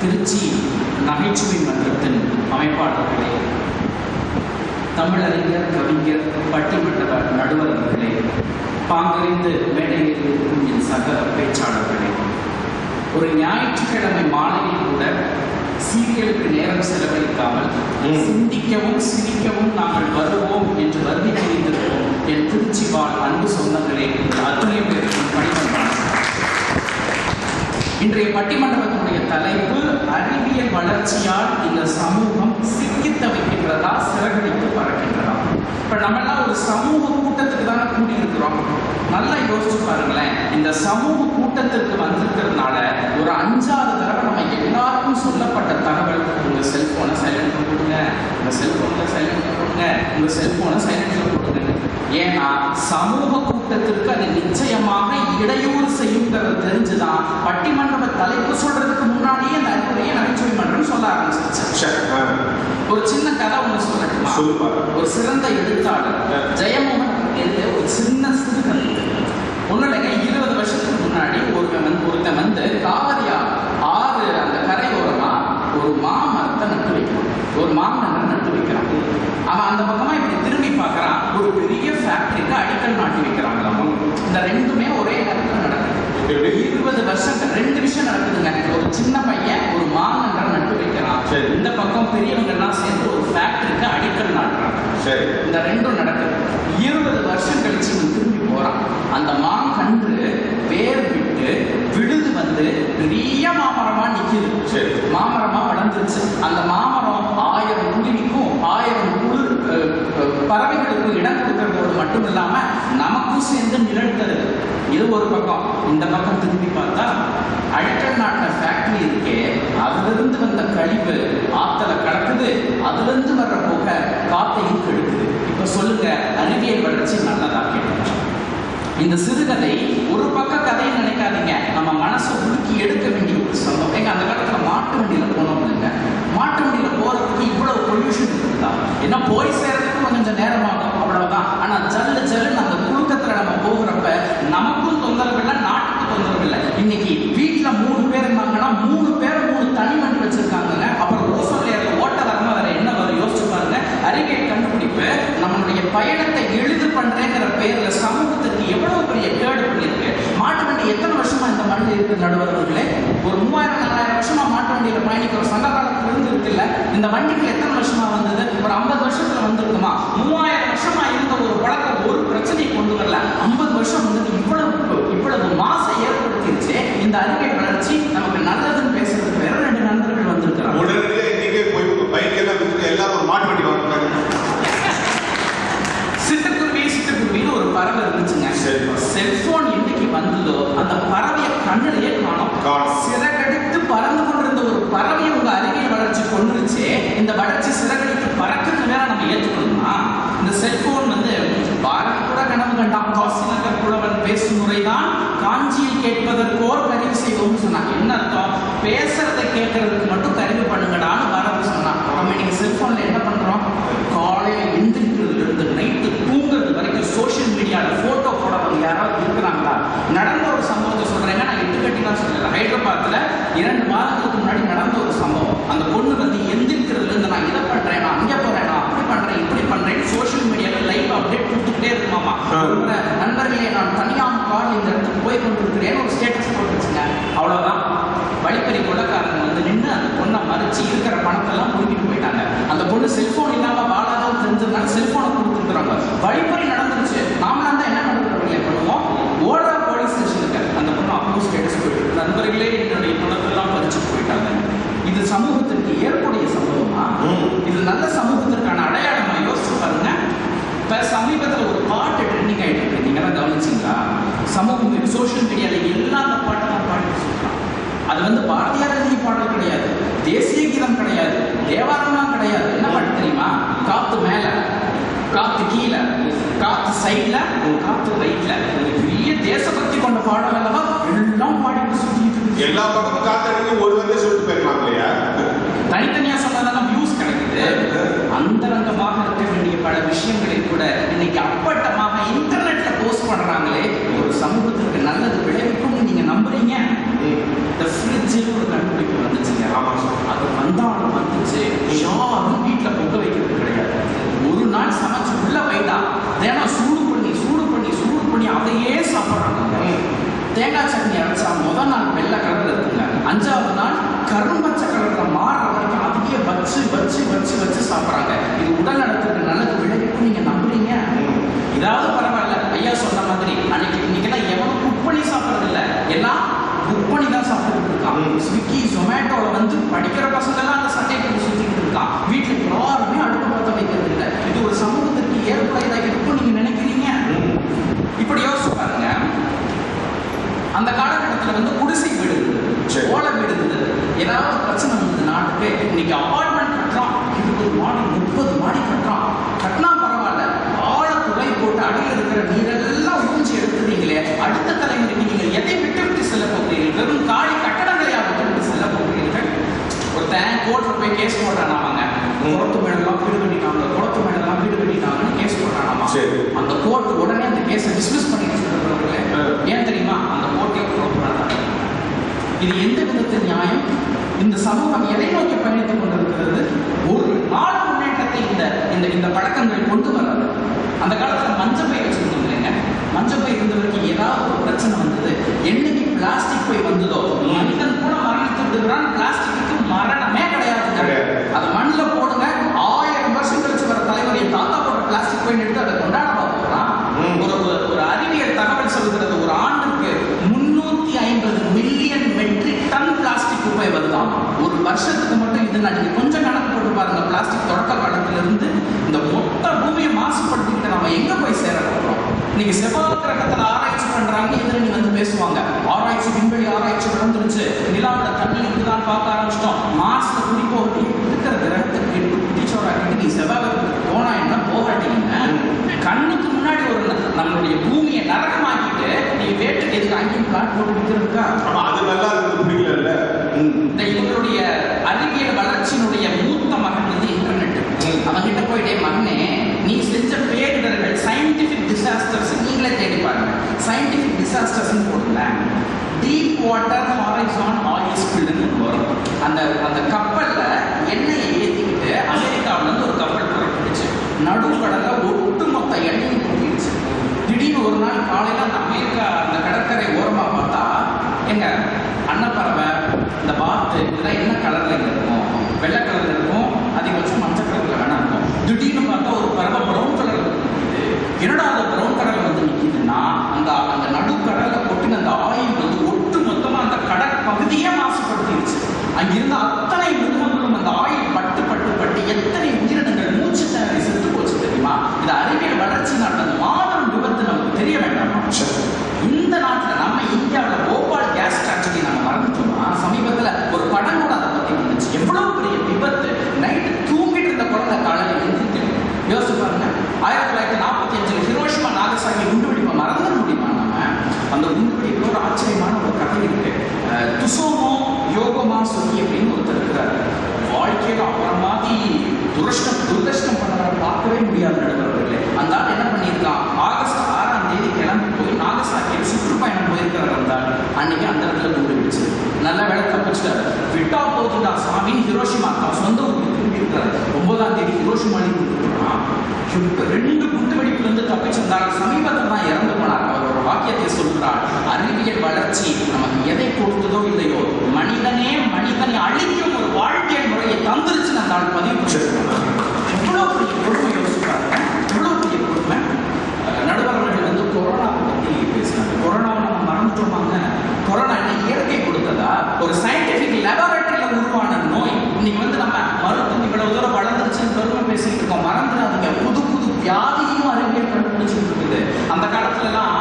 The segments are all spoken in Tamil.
திருச்சி நகைச்சுவை மன்றத்தின் அமைப்பாளர்களே தமிழறிஞர் கவிஞர் பட்டிமன்ற நடுவர் அவர்களே பாங்கறிந்து மேடையில் இருக்கும் என் சக பேச்சாளர்களே ஒரு ஞாயிற்றுக்கிழமை மாலையில் கூட சீரியலுக்கு நேரம் செலவழிக்காமல். சிந்திக்கவும் சிரிக்கவும் நாங்கள் வருவோம் என்று வருகை புரிந்திருக்கும் என் திருச்சி வாழ் அன்பு சொந்தங்களே அத்தனை பேருக்கும் பணிவந்தான இன்றைய பட்டிமன்றத்தினுடைய தலைப்பு அறிவியல் வளர்ச்சியால் இந்த சமூகம் சிக்கித் தவிக்கின்றதா சிறகடித்து பறக்கின்றதா? இப்ப நம்ம எல்லாம் ஒரு சமூக கூட்டத்துக்கு தானே கூடி இருக்கிறோம் நல்லா யோசிச்சு பாருங்களேன். இந்த சமூக கூட்டத்திற்கு வந்திருக்கிறதுனால ஒரு அஞ்சாறு தடவை நம்ம எல்லாருக்கும் சொல்லப்பட்ட தகவல் உங்க செல்போனை சைலண்ட்ல கொடுங்க உங்க செல்போன்ல சைலண்ட்ல கொடுங்க உங்க செல்போனை சைலண்ட்ல கொடுங்க ஏன்னா சமூக கூட்டத்திற்கு அது நிச்சயமாக இடையூறு செய்யுங்கிறது தெரிஞ்சுதான் பட்டிமன்ற தலைப்பு சொல்றதுக்கு முன்னாடியே அந்த அறிவுரையை நகைச்சுவை மன்றம் சொல்ல ஆரம்பிச்சிருச்சு. ஒரு சின்ன கதை ஒன்று சொல்லட்டுமா. ஒரு சிறந்த எழுத்தாளர். ஜெயமோகன் எழுதிய ஒரு சின்ன சிறுகதை ஒன்றும் இல்லைங்க இருபது வருஷத்துக்கு முன்னாடி ஒருத்தன் வந்து காவிரியா ஆறு அந்த கரையோரமா ஒரு மாமரத்தை நட்டு வைக்கிறான் ஒரு மாமரம் நட்டு வைக்கிறான் அவன் அந்த பக்கமா இப்படி திரும்பி பார்க்கறான் ஒரு பெரிய ஃபேக்டரிக்கு அடிக்கல் நாட்டி வைக்கிறாங்களாம் இந்த ரெண்டுமே ஒரே நேரத்தில் நடக்குது? இருபது வருஷம் ரெண்டு விஷயம் நடக்குதுங்க. ஒரு சின்ன பையன் ஒரு மாமரம் நட்டு வைக்கிறான். சரி. இந்த பக்கம் பெரியவங்க எல்லாம் சேர்ந்து ஒரு ஃபேக்டரிக்கு அடிக்கல் நாட்டுறாங்க. சரி. இந்த ரெண்டும் நடக்குது. இருபது வருஷம் கழிச்சு இவன் திரும்பி போறான். அந்த மாங்கன்று வேர் விட்டு விழுது வந்து பெரிய மாமரமா நிக்குது. சரி. மாமரமா வளர்ந்துருச்சு. அந்த மாமரம் மட்டும் இல்லாம நமக்கும் சேர்ந்து நிழல் தருது இது ஒரு பக்கம். இந்த பக்கம் திரும்பி பார்த்தா அடிக்கல் நாட்டின ஃபேக்டரி இருக்கே அதிலிருந்து வந்த கழிவு ஆத்தல கலக்குது அதிலிருந்து வர்ற போக காத்தையும் கெடுக்குது. இப்ப சொல்லுங்க அறிவியல் வளர்ச்சி நல்லதா கேட்டு இந்த சிறுகதை ஒரு பக்க கதைன்னு நினைக்காதீங்க நம்ம மனசை உருக்கி எடுக்க வேண்டிய ஒரு சம்பவம் எங்க அந்த காலத்துல மாட்டு வண்டியில போனோம் இல்லைங்க மாட்டு வண்டியில போறதுக்கு இவ்வளவு பொல்யூஷன் இருக்குதா என்ன போய் சேர்றதுக்கு கொஞ்சம் நேரம் ஆகும் அவ்வளவுதான் ஆனா ஜல்லு ஜல்லுன்னு அந்த புழுக்கத்துல நம்ம போகிறப்ப நமக்கும் தொந்தரவு இல்லை நாட்டுக்கு தொந்தரவு இல்லை இன்னைக்கு வீட்டுல மூணு பேர் இருந்தாங்கன்னா மூணு பேர் மூணு தனி வண்டி வச்சிருக்காங்கங்க அப்புறம் ஓசோன் லேயர்ல ஓட்ட வரமா வேற என்ன வரும்? யோசிச்சு பாருங்க. அறிவியல் கண்டுபிடிப்பு நம்மளுடைய பயணத்தை எளிது பண்றேங்கிற பெயர்ல சமூகத்துக்கு எவ்வளவு பெரிய கேடு பண்ணிருக்கு? மாட்டு வண்டி எத்தனை வருஷமா இந்த மண்ணில் இருக்கு நடுவர்களே? ஒரு மூவாயிரம் நாலாயிரம் வருஷமா மாட்டு வண்டியில பயணிக்கிற சங்க காலத்துல இருந்து இருக்குல்ல? இந்த வண்டிக்கு எத்தனை வருஷமா வந்தது? ஒரு ஐம்பது வருஷத்துல வந்திருக்குமா? மூவாயிரம் வருஷமா இருந்த ஒரு பழக்கம் ஒரு பிரச்சனையை கொண்டு வரல. ஐம்பது வருஷம் வந்து இவ்வளவு அறிவியல் வளர்ச்சி நமக்கு நல்லதுன்னு பேசுறதுக்கு வேற ரெண்டு நண்பர்கள் வந்திருக்கிறாங்க. உடனடியா இன்னைக்கே போய் பைக் எல்லாம் வித்துட்டு எல்லாரும் ஒரு மாட்டு வண்டி வாங்குறாங்க. சிட்டுக்குருவி சிட்டுக்குருவின்னு ஒரு பறவை இருந்துச்சுங்க. செல்போன் என்னைக்கு வந்ததோ அந்த பறவையை கண்ணிலேயே காணோம். சிறகடித்து பறந்து கொண்டிருந்த ஒரு பறவையை உங்க அறிவியல் வளர்ச்சி கொண்டுருச்சு. இந்த வளர்ச்சி சிறகடித்து பறக்குன்னு வேற நம்ம ஏற்றுக்கணுமா இந்த செல்போன் வந்து பாரதி கூட கனவு கண்டான். காசி நகர் புலவன் பேசும் முறைதான் காஞ்சியில் கேட்பதற்கோர் கருவி செய்வோம்னு சொன்னாங்க என்ன அர்த்தம்? பேசுறதை கேட்கறதுக்கு மட்டும் கருவி பண்ணுங்கடான்னு பாரதி சொன்னான். நம்ம இன்னைக்கு செல்போன்ல என்ன பண்றோம்? காலையில எந்திரிக்கிறதுல இருந்து நைட்டு தூங்குறது வரைக்கும் சோஷியல் மீடியால போட்டோ போடுறவங்க யாராவது இருக்கிறாங்க நடந்த ஒரு சம்பவத்தை சொல்றேங்க நான் எட்டு கட்டிலாம் சொல்லல ஹைதராபாத்ல இரண்டு மாதத்துக்கு முன்னாடி நடந்த ஒரு சம்பவம் அந்த பொண்ணு வந்து எந்திரிக்கிறதுல இருந்து நான் இதை பண்றேன் நான் அங்க போறேன் நான் அப்படி பண்றேன் இப்படி பண்றேன் சோஷியல் மீடியால லைவ் அப்டேட் கொடுத்துக்கிட்டே இருக்குமாமா ஆ. ஒரு முறை நண்பர்களே நான் தனியாம் கால் இந்த இடத்துக்கு போய் கொண்டிருக்கிறேன் ஒரு ஸ்டேட்டஸ் போட்டுச்சுங்க அவ்வளவுதான் வழிப்பறி கொள்ளக்காரங்க வந்து நின்று அந்த பொண்ணை மறிச்சு இருக்கிற பணத்தெல்லாம் பிடிக்கிட்டு போயிட்டாங்க அந்த பொண்ணு செல்போன் இல்லாம தெரிஞ்சதுனால செல்போனை கொடுத்துருக்குறாங்க வழிப்பறி நடந்துருச்சு. நாமளா தான் என்ன பண்ணுறோம் பண்ணுவோம் ஓடுற போலீஸ் ஸ்டேஷனுக்கு அந்த பொண்ணு அப்போ ஸ்டேட்டஸ் போயிட்டு நண்பர்களே என்னுடைய பணத்தெல்லாம் பறிச்சுட்டு போயிட்டாங்க. இது சமூகத்திற்கு ஏற்புடைய சம்பவமா. இது நல்ல சமூகத்திற்கான அடையாளமா? யோசிச்சு பாருங்க. இப்ப சமீபத்துல ஒரு பாட்டு ட்ரெண்டிங் ஆயிட்டு இருக்கு. நீங்க எல்லாம் கவனிச்சீங்களா? சமூகம் சோஷியல் மீடியால எல்லா அந்த பாட்டெல்லாம் பாடிட்டு சொல்றாங்க. அது வந்து பாரதியார் எழுதிய பாடல் கிடையாது தேசிய கீதம் கிடையாது தேவாரம்லாம் கிடையாது என்ன பாட்டு தெரியுமா காத்து மேல காத்து கீழே காத்து சைட்ல காத்து ரைட்ல பெரிய தேசபக்தி கொண்ட பாடல் அல்லவா எல்லாம் பாடிட்டு சுத்திட்டு இருக்கு. எல்லா பக்கமும் காத்தடிக்கு ஒரு வந்து சொல்லிட்டு போயிருக்கலாம் இல்லையா தனித்தனியா சொன்னதெல்லாம் வியூஸ் கிடைக்குது அந்தரங்கமாக இருக்க வேண்டிய பல விஷயங்களை கூட இன்னைக்கு அப்பட்டமாக இன்டர்நெட்ல போஸ்ட் பண்றாங்களே ஒரு சமூகத்திற்கு நல்லது விளைவிக்கும் நீங்க நம்புறீங்க ம். இந்த ஃப்ரிட்ஜில் ஒரு கண்டுபிடிப்பு வந்துச்சுங்க ஆமா சார். அது வந்தாலும் வந்துச்சு யாரும் வீட்டில் பொங்க வைக்கிறது கிடையாது ஒரு நாள் சமைச்சு உள்ள போயிட்டா தினம் சூடு பண்ணி சூடு பண்ணி சூடு பண்ணி அதையே சாப்பிட்றாங்க தேங்காய் சட்னி அரைச்சா முதல் நாள் வெள்ளை கலர்ல இருக்குங்க அஞ்சாவது நாள் கரும்பச்சை கலர்ல மாறுற வரைக்கும் அதையே வச்சு வச்சு வச்சு வச்சு சாப்பிட்றாங்க இது உடல் நலத்துக்கு நல்லது விளைவிக்கும் நீங்க நம்புறீங்க இதாவது பரவாயில்ல ஐயா சொன்ன மாதிரி அன்னைக்கு இன்னைக்கெல்லாம் எவனும் குக் பண்ணி சாப்பிட்றது இல்ல எல்லாம் புக் பண்ணி தான் சாப்பிட்டுட்டு இருக்கான் ம். ஸ்விக்கி ஜொமேட்டோல வந்து படிக்கிற பசங்க எல்லாம் அந்த சட்டை போட்டு சுத்திட்டு இருக்கான் வீட்டுல யாருமே அடுப்பு பத்த வைக்கிறது இல்ல இது ஒரு சமூகத்திற்கு ஏற்புடையதா இருக்கும் நீங்க நினைக்கிறீங்க இப்படி யோசிச்சு பாருங்க அந்த காலகட்டத்தில் வந்து குடிசை வீடு இருந்தது சரி. ஓலை வீடு இருந்தது ஏதாவது பிரச்சனை வந்தது நாட்டுக்கு இன்னைக்கு அபார்ட்மெண்ட் கட்டுறோம் இருபது மாடி முப்பது மாடி கட்டுறோம் கட்டினா பரவாயில்ல ஆழ துளை போட்டு அடியில் இருக்கிற நீரெல்லாம் ஊஞ்சி எடுத்துறீங்களே அடுத்த தலைமுறைக்கு நீங்கள் எதை விட்டு விட்டு செல்ல போகிறீர்கள் வெறும் காலி கட்டடங்களையா விட்டு விட்டு செல்ல போகிறீர்கள் ஒருத்தன் கோர்ட்ல போய் கேஸ் போடுறானாமாங்க. குளத்து மேடெல்லாம் வீடு கட்டிட்டாங்க குளத்து மேடெல்லாம் வீடு கட்டிட்டாங்கன்னு கேஸ் போடுறானாமா சரி. அந்த கோர்ட் உடனே அந்த கேஸை டிஸ்மிஸ் பண்ணிட்டு சொல்றவர்களே ஆ. ஏன் தெரியுமா அந்த கோர்ட்டை புறப்படாத இது எந்த விதத்தில் நியாயம் இந்த சமூகம் எதை நோக்கி பயணித்துக் கொண்டிருக்கிறது ஒரு நாடு முன்னேற்றத்தை இந்த இந்த இந்த பழக்கங்கள் கொண்டு வராது அந்த காலத்துல மஞ்சள் பை வச்சிருந்தோம் இல்லைங்க மஞ்சள் பை இருந்தவருக்கு ஏதாவது ஒரு பிரச்சனை வந்தது என்னைக்கு பிளாஸ்டிக் பை வந்ததோ மனிதன் கூட மரணித்து விடுகிறான் பிளாஸ்டிக்கு மரணமே. அதை மண்ணில் போடுங்க. ஆயிரம் வருஷம் கழிச்சு வர தலைவர் என் தாத்தா போட்ட பிளாஸ்டிக் பை எடுத்து அதை கொண்டாட பார்க்கலாம் ம். ஒரு ஒரு- அறிவியல் தகவல் சொல்கிறது ஒரு ஆண்டுக்கு முன்னூத்தி ஐம்பது மில்லியன் மெட்ரிக் டன் பிளாஸ்டிக் குப்பை வருதாம். ஒரு வருஷத்துக்கு மட்டும் இது நான் கொஞ்சம் கணக்கு போட்டு பாருங்க. பிளாஸ்டிக் தொடக்க காலத்துல இருந்து இந்த மொத்த பூமியை மாசுபடுத்திக்கிட்டு நம்ம எங்க போய் சேர போறோம்? நீங்க செவ்வாய் கிரகத்துல ஆராய்ச்சி பண்றாங்க. நீ வந்து பேசுவாங்க. ஆராய்ச்சி விண்வெளி ஆராய்ச்சி வளர்ந்துருச்சு நிலாவுல தண்ணி இருக்குதான் பார்க்க ஆரம்பிச்சிட்டோம். மாசத்துல குறிப்போம் இருக்கிற கிரகத்துக்கு எட்டு குட்டிச்சோராக்கிட்டு நீ செவ்வாய் கிரகத்துக்கு போனா என்ன போகாட்டீங்க கண்ணுக்கு முன்னாடி ஒரு நம்மளுடைய பூமியை நரகமாக்கிட்டு நீ வேட்டு எதுக்கு அங்கேயும் பிளாட் போட்டு விற்கிறதுக்கா அது நல்லா இருக்குது பிடிக்கல இந்த இவங்களுடைய அறிவியல் வளர்ச்சியினுடைய மூத்த மகன் வந்து இன்டர்நெட் அவன் கிட்ட போயிட்டே மகனே நீ செஞ்ச பேரிடர்கள் சயின்டிபிக் டிசாஸ்டர்ஸ் நீங்களே தேடி பாருங்க சயின்டிபிக் டிசாஸ்டர்ஸ் போடுங்க டீப் வாட்டர் ஹாரிசான் ஆயில் ஸ்பில்னு வரும். அந்த அந்த கப்பல்ல எண்ணெயை ஏற்றிக்கிட்டு அமெரிக்காவிலேருந்து ஒரு கப்பல் புறப்பட்டுச்சு. நடுக்கடல ஒட்டுமொத்த எண்ணெயும் போட்டிருச்சு திடீர்னு ஒரு நாள் காலையில அந்த அமெரிக்கா அந்த கடற்கரை ஓரமா பார்த்தா எங்க அன்னப்பறவை இந்த பாத்து இதெல்லாம் என்ன கலர்ல இருக்கும் வெள்ளை கலர் இருக்கும் அதிகபட்சம் மஞ்சள் கலர்ல வேணா இருக்கும் திடீர்னு பார்த்தா ஒரு பறவை ப்ரௌன் கலர்ல நிக்குது என்னடா அந்த ப்ரௌன் கலர்ல வந்து நிக்குதுன்னா அந்த அந்த நடுக்கடல்ல கொட்டின அந்த ஆயில் வந்து ஒட்டு மொத்தமா அந்த கடற்பகுதியே மாசுபடுத்திடுச்சு அங்கிருந்த அத்தனை மிருகங்களும் அந்த ஆயில் பட்டு பட்டு பட்டு எத்தனை உயிரினங்கள் மூச்சு திணறி செத்து போச்சு தெரியுமா இது அறிவியல் வளர்ச்சி நடந்த மாபெரும் விபத்து நமக்கு தெரிய வேண்டாமா இந்த நாட்டுல நம்ம இந்தியாவுல போபால் கேஸ் ட்ராஜடி நம்ம மறந்துட்டோமா சமீபத்துல ஒரு படம் கூட அதை பத்தி வந்துச்சு எவ்வளவு பெரிய விபத்து நைட்டு தூங்கிட்டு இருந்த குழந்தை காலையில எழுந்திருக்கு யோசிச்சு பாருங்க ஆயிரத்தி தொள்ளாயிரத்தி நாற்பத்தி அஞ்சுல ஹிரோஷிமா நாகசாகி குண்டுவெடிப்பை மறந்துட முடியுமா நம்ம அந்த குண்டுவெடிப்புல ஒரு ஆச்சரியமான ஒரு கதை இருக்கு அஹ், துசோமோ யோகமா சொல்லி அப்படின்னு ஒருத்தர் இருக்கிறார் வாழ்க்கையில அவரை மாதிரி துரஷ்டம் துர்தஷ்டம் பண்ணவரை பார்க்கவே முடியாது நடுவர்களே அந்த ஆள் என்ன பண்ணியிருக்கான் ஆகஸ்ட் ஆறாம் தேதி கிளம்பி போய் நாகசாக்கியில் சுற்றுப்பயணம் போயிருக்கிறார் அந்த ஆள் அன்னைக்கு அந்த இடத்துல குண்டு போயிடுச்சு நல்ல வேலை தப்பிச்சிட்டாரு. விட்டா போகுதுடா சாமி. ஹிரோஷிமா தான் சொந்த ஊருக்கு திரும்பி இருக்கிறார் ஒன்பதாம் தேதி ஹிரோஷிமாலி இப்ப ரெண்டு குண்டு வெடிப்புல இருந்து தப்பிச்சிருந்தார். சமீபத்தில் தான் இறந்து போனார். அவர் ஒரு வாக்கியத்தை சொல்கிறார் அறிவியல் வளர்ச்சி நமக்கு எதை கொடுத்ததோ இல்லையோ மனிதனே மனிதனை அழிக்கும் ஒரு வாழ்க்கை முறையை தந்துருச்சு நான் பதிவு பதிவு பண்ணிருக்காங்க எவ்வளவு பெரிய கொடுமை யோசிப்பாங்க எவ்வளவு பெரிய கொடுமை அஹ் நடுவர்கள் வந்து கொரோனா பத்தி பேசினாங்க கொரோனாவை நம்ம மறந்துட்டோமாங்க கொரோனா என்ன இயற்கை கொடுத்ததா ஒரு சயின்டிபிக் லெபார்டரியில உருவான நோய் இன்னைக்கு வந்து நம்ம மருத்துவம் இவ்வளவு தூரம் வளர்ந்துருச்சுன்னு பெருமை பேசிட்டு இருக்கோம் மறந்துடாதீங்க புது புது வியாதியும் அறிவியல் கண்டுபிடிச்சிட்டு இருக்குது அந்த காலத்துலலாம்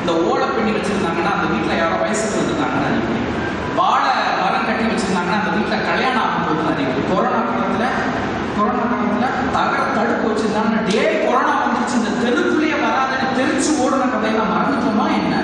இந்த பின்னி வச்சிருந்தாங்கன்னா அந்த வீட்டுல யாரோ வயசுக்கு அறிவியல் வாழை மரம் கட்டி வச்சிருந்தாங்கன்னா அந்த வீட்டுல கல்யாணம் ஆகும் போது அறிவியல் கொரோனா காலத்துல கொரோனா காலத்துல தகர தடுப்பு வச்சிருந்தாங்கன்னா டே கொரோனா வந்துருச்சு இந்த தெருக்குள்ளேயே வராதுன்னு தெரிச்சு ஓடுன கதையெல்லாம் மறந்துட்டோமா என்ன.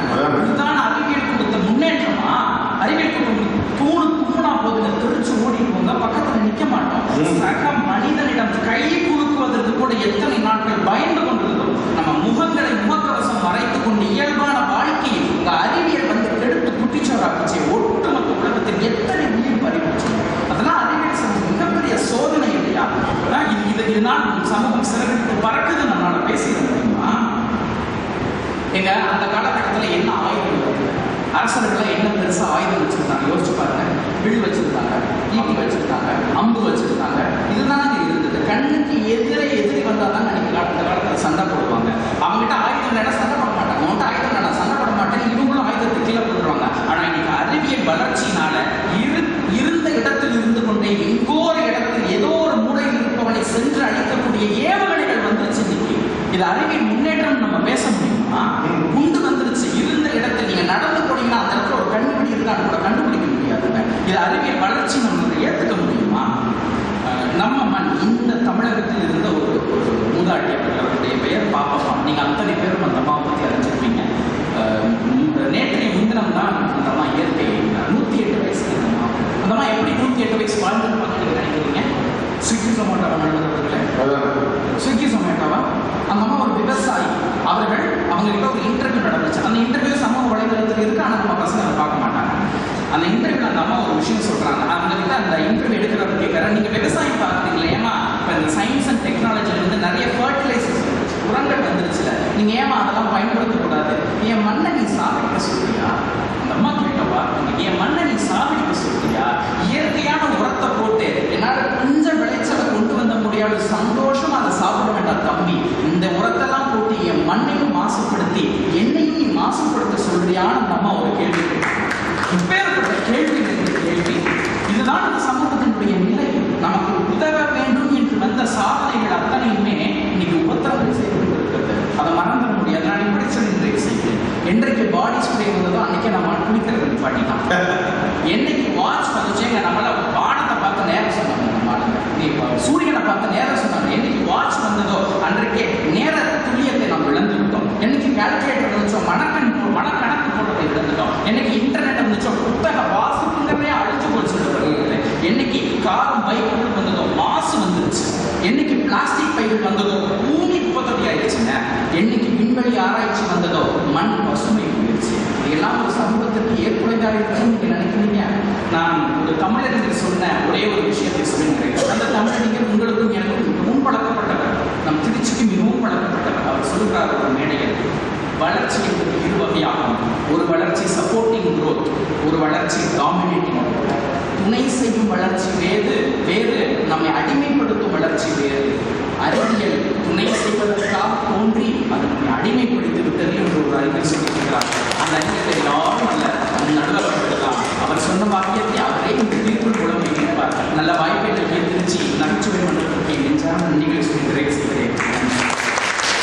இதுதான் அறிவியல் கொடுத்த முன்னேற்றமா? அறிவியல் கொடுத்த தூணு தூணா போகுது தெரிச்சு ஓடிடுவோங்க பக்கத்துல நிக்க மாட்டோம். சக மனிதனிடம் கை குலுக்குவதற்கு கூட எத்தனை நாட்கள் பயந்து கொண்டிருந்தோம் நம்ம முகங்களை முகக்கவசம் மறைத்துக் கொண்டு இயல்பான வாழ்க்கையை உங்க அறிவியல் வந்து கெடுத்து குட்டிச்சோராக்குச்சு ஒட்டுமொத்த இதனால் சமூகம் சிறகடித்து பறக்குது நம்மளால பேசிட முடியுமா? எங்க அந்த காலகட்டத்தில் என்ன ஆயுதம் அரசர்கள் என்ன பெருசா ஆயுதம் வச்சிருந்தாங்க? யோசிச்சு பாருங்க. வில் வச்சிருந்தாங்க ஈட்டி வச்சிருந்தாங்க அம்பு வச்சிருந்தாங்க இதுதான் அங்க இருந்தது கண்ணுக்கு எதிரே எதிரி வந்தாதான் அன்னைக்கு கால- அந்த காலத்துல சண்டை போடுவாங்க அவங்ககிட்ட ஆயுதம் இல்லைன்னா சண்டை போட மாட்டாங்க அவன்கிட்ட ஆயுதம் இல்லைனா சண்டை போட மாட்டேன் இவங்களும் ஆயுதத்தை கீழே போட்டுருவாங்க ஆனா இன்னைக்கு அறிவியல் வளர்ச்சியினால இரு இருந்த இடத்தில் இருந்து கொண்டே எங்கோ ஒரு இடத்தில் ஏதோ ஒரு மூலையில் இருப்பவனை சென்று அழிக்கக்கூடிய ஏவுகணைகள் வந்துருச்சு இன்னைக்கு இது அறிவியல் முன்னேற்றம் நம்ம பேச முடியுமா குண்டு வந்துருச்சு இருந்த இடத்துல நீங்க நடந்து போனீங்கன்னா அந்த இடத்துல ஒரு கண்டுபிடி இருக்கான்னு கூட கண்டுபிடிக்க முடியாதுங்க இது அறிவியல் வளர்ச்சி நம்ம ஏத்துக்க முடியுமா அஹ் நம்ம மண் இந்த தமிழகத்தில் இருந்த ஒரு ஒரு மூதாட்டி அவர்கள் அவருடைய பெயர் பாப்பம்மா நீங்க அத்தனை பேரும் அந்த அம்மாவை பத்தி அறிஞ்சிருப்பீங்க அஹ் மு- நேற்றைய முன்தினம் தான் அந்த அம்மா இயற்கை நூத்தி எட்டு வயசு அந்த அம்மா அந்த அம்மா எப்படி நூத்தி எட்டு வயசு வாழ்ந்துருப்பாங்கன்னு நினைக்கிறீங்க ஸ்விக்கி ஜொமேட்டோ நண்பர்களே ஸ்விக்கி ஜொமேட்டோவா அந்த அம்மா ஒரு விவசாயி அவர்கள் அவங்க கிட்ட ஒரு இன்டர்வியூ நடந்துச்சு அந்த இன்டர்வியூ சமூக வலைதளத்தில் இருக்கு. ஆனால் நம்ம பசங்க அதை பார்க்க மாட்டாங்க. அந்த இன்டர்வியூல அந்த அம்மா ஒரு விஷயம் சொல்றாங்க. அவங்க கிட்ட அந்த இன்டர்வியூ எடுக்கிறவர் கேட்கற நீங்க விவசாயம் பார்க்குறீங்களா ஏமா இப்போ இந்த சயின்ஸ் அண்ட் டெக்னாலஜில வந்து நிறைய ஃபர்டிலைசர்ஸ் உரங்கள் வந்துருச்சுல. நீங்க ஏமா அதெல்லாம் பயன்படுத்தக்கூடாது? என் மண்ணை நீ சாப்பிட்டு சொல்றியா? அந்த அம்மா கேட்டவா என் மண்ணை நீ சாப்பிட சொல்றியா இயற்கையான உரத்தை போட்டு என்னால கொஞ்சம் விளைச்சலை கொண்டு வந்த முடியாது சந்தோஷமா அதை சாப்பிட வேண்டாம் தம்பி இந்த உரத்தெல்லாம் போட்டு என் மண்ணையும் மாசுபடுத்தி என்னையும் நீ மாசுபடுத்த நம்ம அந்த அம்மா ஒரு கேள்வி இப்பேற்பட்ட கேள்வி கேள்வி இதுதான் இந்த சமூகத்தினுடைய நிலை. நமக்கு உதவ வேண்டும் என்று வந்த சாதனைகள் அத்தனையுமே இன்னைக்கு உபத்திரங்கள் செய்து கொண்டிருக்கிறது. அதை மறந்துட முடியாது. நான் இப்படி சொல்லி இன்றைக்கு செய்கிறேன் என்றைக்கு பாடி ஸ்ப்ரே வந்ததோ அன்னைக்கே நம்ம குளிக்கிறது பாட்டிதான் என்னைக்கு வாட்ச் வந்துச்சுங்க நம்மள வானத்தை பார்த்து நேரம் சொன்னாங்க நம்ம நீ சூரியனை பார்த்து நேரம் சொன்னாங்க. என்னைக்கு வாட்ச் வந்ததோ அன்றைக்கே நேர துல்லியத்தை நாம் இழந்து விட்டோம் என்னைக்கு கால்குலேட்டர் வச்சோம் மன எனக்கு இன்டர்நெட் வந்துச்சோ புத்தக வாசிப்புங்கிறதே அழிஞ்சு போச்சு என்னைக்கு காரும் பைக்குகள் வந்ததோ மாசு வந்துருச்சு. என்னைக்கு பிளாஸ்டிக் பைகள் வந்ததோ பூமி உபதவி ஆயிடுச்சுங்க என்னைக்கு விண்வெளி ஆராய்ச்சி வந்ததோ மண் பசுமை போயிடுச்சு இதெல்லாம் ஒரு சமூகத்திற்கு ஏற்புடையதாக இருக்குன்னு நீங்க நினைக்கிறீங்க? நான் ஒரு தமிழறிஞர் சொன்ன ஒரே ஒரு விஷயத்தை சொல்லுகிறேன். அந்த தமிழறிஞர் உங்களுக்கும் எனக்கும் மிகவும் பழக்கப்பட்டவர். நம் திருச்சிக்கு மிகவும் பழக்கப்பட்டவர். அவர் சொல்கிறார் ஒரு மேடையில் வளர்ச்சி என்பது இரு வகையாகும் ஒரு வளர்ச்சி சப்போர்ட்டிங் குரோத் ஒரு வளர்ச்சி டாமினேட்டிங் துணை செய்யும் வளர்ச்சி வேறு வேறு. நம்மை அடிமைப்படுத்தும் வளர்ச்சி வேறு. அறிவியல் துணை செய்வதற்காக தோன்றி அது நம்மை அடிமைப்படுத்தி விட்டது என்று ஒரு அறிஞர் சொல்லியிருக்கிறார். அந்த அறிஞரை யாரும் அல்ல நடுவர்கள்தான் அவர் சொன்ன வாக்கியத்தை அவரே இந்த தீர்ப்பு மூலம் நினைப்பார் நல்ல வாய்ப்பை நல்கிய திருச்சி நகைச்சுவை மன்றத்திற்கு நெஞ்சார்ந்த